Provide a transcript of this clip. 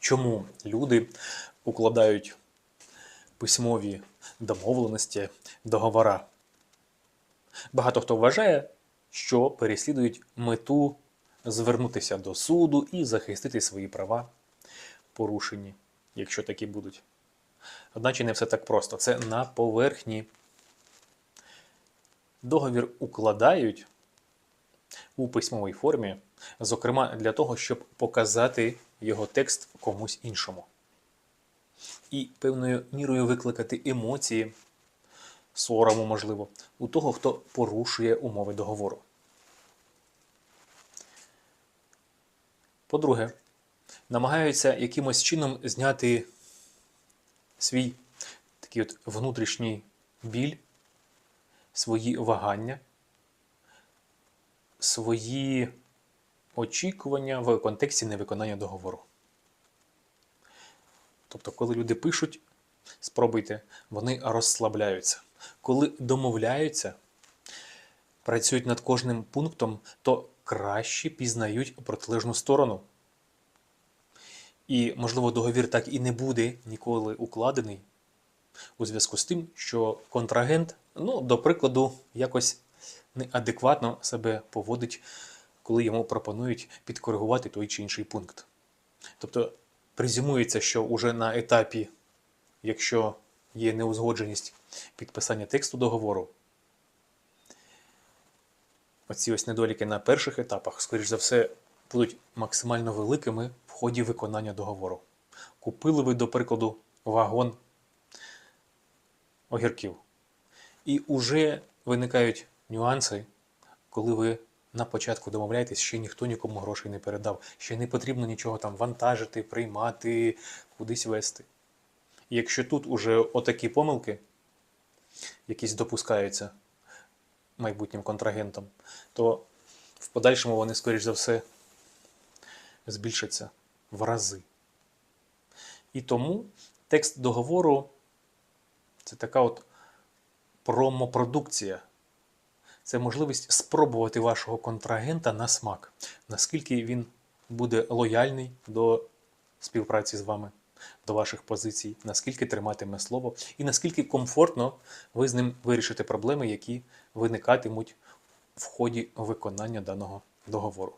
чому люди укладають письмові домовленості, договора. Багато хто вважає, що переслідують мету звернутися до суду і захистити свої права, порушені, якщо такі будуть. Одначе не все так просто. Це на поверхні. Договір укладають у письмовій формі, зокрема для того, щоб показати його текст комусь іншому. І певною мірою викликати емоції, сорому, можливо, у того, хто порушує умови договору. По-друге, намагаються якимось чином зняти свій такий от внутрішній біль, свої вагання, свої очікування в контексті невиконання договору. Тобто, коли люди пишуть, спробуйте, вони розслабляються. Коли домовляються, працюють над кожним пунктом, то краще пізнають протилежну сторону. І, можливо, договір так і не буде ніколи укладений у зв'язку з тим, що контрагент, ну, до прикладу, якось неадекватно себе поводить, коли йому пропонують підкоригувати той чи інший пункт. Тобто презюмується, що уже на етапі, якщо є неузгодженість підписання тексту договору, оці ось недоліки на перших етапах, скоріш за все, будуть максимально великими в ході виконання договору. Купили ви, до прикладу, вагон огірків. І вже виникають нюанси, коли ви на початку домовляєтесь, ще ніхто нікому грошей не передав, ще не потрібно нічого там вантажити, приймати, кудись вести. І якщо тут уже отакі помилки, якісь допускаються майбутнім контрагентам, то в подальшому вони, скоріш за все, збільшаться в рази. І тому текст договору це така от промопродукція. Це можливість спробувати вашого контрагента на смак, наскільки він буде лояльний до співпраці з вами, до ваших позицій, наскільки триматиме слово, і наскільки комфортно ви з ним вирішите проблеми, які виникатимуть в ході виконання даного договору.